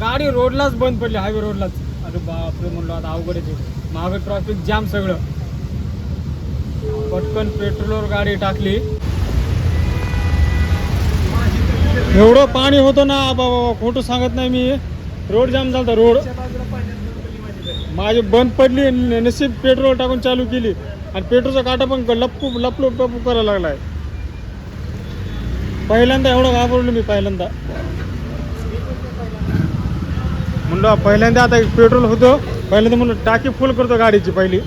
गाडी रोडलाच बंद पडली हायवे रोडलाच. अरे बापरे म्हणलो आता अवघड येते मागं ट्रॉफिक जाम सगळं. पटकन पेट्रोलवर गाडी टाकली. एवढं पाणी होतं ना बाबा खोटं सांगत नाही मी. रोड जाम झाला रोड. माझी बंद पडली नशीब पेट्रोल टाकून चालू केली. आणि पेट्रोलचा काटा पण लपू लपलो लपू करायला लागलाय. पहिल्यांदा एवढं घाबरलो मी पहिल्यांदा. म्हणलं पहिल्यांदा आता पेट्रोल होतं पहिल्यांदा म्हणलं टाकी फुल करतो गाडीची पहिली.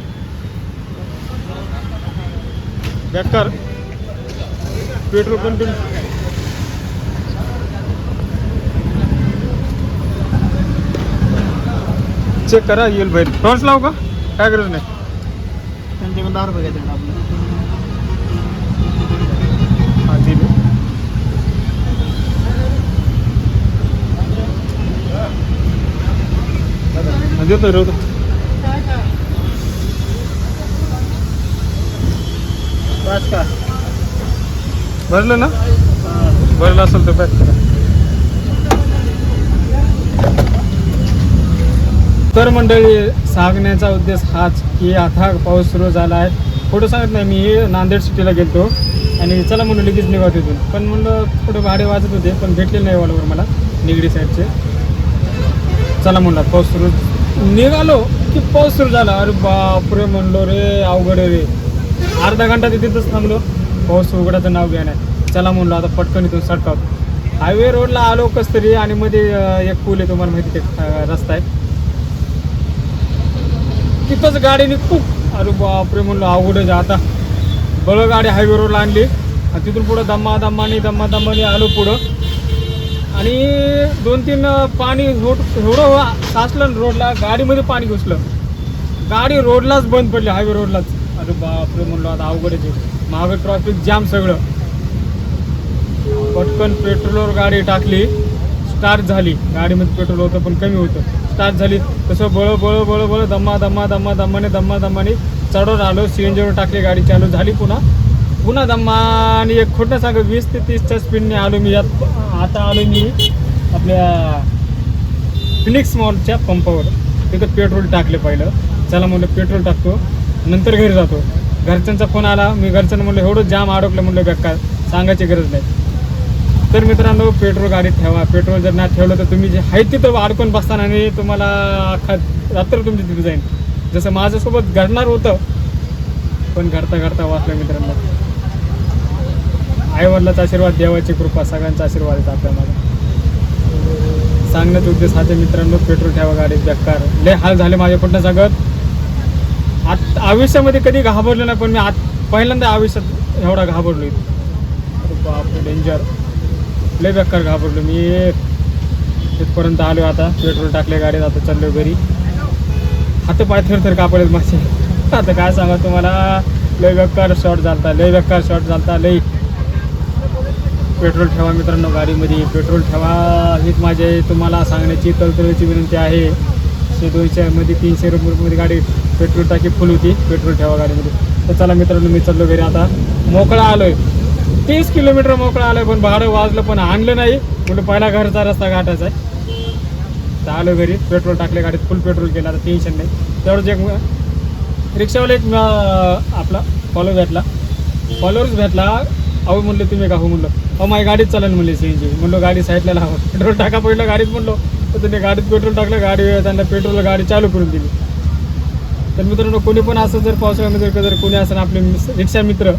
बेकार. पेट्रोल कंटिन्यू चेक करा येईल बाहेर टॉर्च लावू का? काय गरज नाही. त्यांच्याकडून दहा रुपये घेतात आपलं हा दिली हा, देतो रे भरलं ना? भरलं असेल तर पॅक करा. तर मंडळी सांगण्याचा उद्देश हाच की आता पाऊस सुरू झाला आहे. फोटो सांगत नाही मी नांदेड सिटीला गेलो आणि चला म्हणून लगेच निघत तिथून. पण म्हणलं पुढे भाडे वाजत होते पण भेटले नाही वालावर मला निगडी साईडचे. चला म्हणलं पाऊस सुरू निघालो की पाऊस सुरू झाला. अरे बापरे म्हणलो रे अवघड रे. अर्धा घंटा तिथेच थांबलो. पाऊस उघडाचं नाव घ्या नाही. चला म्हणलो आता पटकन इथून सटकाव हायवे रोडला आलो कस तरी आणि मध्ये एक पूल आहे तुम्हाला माहिती ते रस्ता आहे. तिथंच गाडीने खूप अरे बापरे म्हणलो अवघडच आहे आता. बळ गाडी हायवे रोडला आणली. आणि तिथून पुढं दम्मा दम्माने दम्मा दम्माने आलो पुढं. आणि दोन तीन पाणी रोड एवढं साचलं ना रोडला गाडीमध्ये पाणी घुसलं. गाडी रोडलाच बंद पडली हायवे रोडलाच. अरे बापरे म्हणलो आता अवघडच मागे ट्रॉफिक जाम सगळं. पटकन पेट्रोलवर गाडी टाकली स्टार्ट झाली. गाडीमध्ये पेट्रोल होतं पण कमी होतं. स्टार्ट झाली. तसं बळ बळ बळ बळ दम्मा दम्मा दम्मा दम्माने दम्मा दम्माने चढवून आलो सी एन जीवर टाकली गाडी चालू झाली पुन्हा. पुन्हा दम्मा आणि एक खोटं सांग वीस ते तीसच्या स्पीडने आलो मी यात. आता आलो मी आपल्या फिनिक्स मॉलच्या पंपावर तिथं पेट्रोल टाकले पहिलं. चला म्हणलं पेट्रोल टाकतो. नंतर घरी जातो. घरच्यांचा फोन आला. मी घरच्यांना म्हणलं एवढं जाम अडकलं. म्हणलं बेकार सांगायची गरज नाही. तर मित्रांनो पेट्रोल गाडीत ठेवा. पेट्रोल जर नाही ठेवलं तर तुम्ही जे आहे तिथं अडकून बसताना आणि तुम्हाला अख्खा रात्र तुमची तिथे जाईल जसं माझ्यासोबत घडणार होतं पण घडता घडता वाचलं मित्रांनो. आईवडिलाचा आशीर्वाद देवाची कृपा सगळ्यांचा आशीर्वाद आहे आपल्या माझा उद्देश हा मित्रांनो पेट्रोल ठेवा गाडीत बेकार. लय हाल झाले माझे कुठं सगळं? आत आयुष्यामध्ये कधी घाबरलो नाही पण मी आत पहिल्यांदा आयुष्यात एवढा घाबरलो इथं. डेंजर लय बेकार घाबरलो मी. तिथपर्यंत आलो आता पेट्रोल टाकले गाडीत आता चाललो घरी. हात पाय थर थर कापडत माझे. आता काय सांगा तुम्हाला? लय बेकार शॉर्ट झालता लय बेकार शॉर्ट झालता लय. पेट्रोल ठेवा मित्रांनो गाडीमध्ये. पेट्रोल ठेवा हीच माझे तुम्हाला सांगण्याची तळतळीची विनंती आहे. शे दोनशेमध्ये तीनशे रुपये गाडी पेट्रोल टाकी फुल होती. पेट्रोल ठेवा गाडीमध्ये. तर चला मित्रांनो मी चाललो घरी आता. मोकळा आलोय. तीस किलोमीटर मोकळा आलोय पण भाडं वाजलं पण आणलं नाही. म्हणून पहिला घरचा रस्ता गाठायचा आहे. तर आलो घरी. पेट्रोल टाकले गाडीत फुल पेट्रोल केलं. आता टेन्शन नाही. तेवढंच एक रिक्षावाला एक आपला फॉलो भेटला. फॉलोअर्स भेटला. अहो म्हणलं तुम्ही का हो म्हणलं? अहो माझी गाडीच चालेल म्हणले सी एन जी म्हणलो गाडी साईडला लावा. पेट्रोल टाका पडलं गाडीत म्हणलो. तर त्यांनी गाडीत पेट्रोल टाकलं गाडी त्यांना पेट्रोल गाडी चालू करून दिली. तर मित्रांनो कोणी पण असं जर पावसाळ्यामध्ये जर कोणी असं आपले मिस- रिक्षा मित्र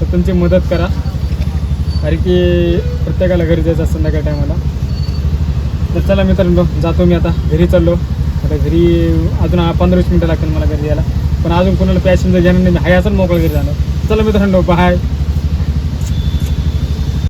तर तुमची मदत करा. कारण की प्रत्येकाला घरी जायचं संध्याकाळ टायमाला. तर चला मित्रांनो जातो मी आता. घरी चाललो. आता घरी अजून पंधरा वीस मिनटं लागतील मला घरी यायला. पण अजून कोणाला पॅसेंजर घेणार नाही हाय असं मोकळं घरी जाणार. चला मित्रांनो बाय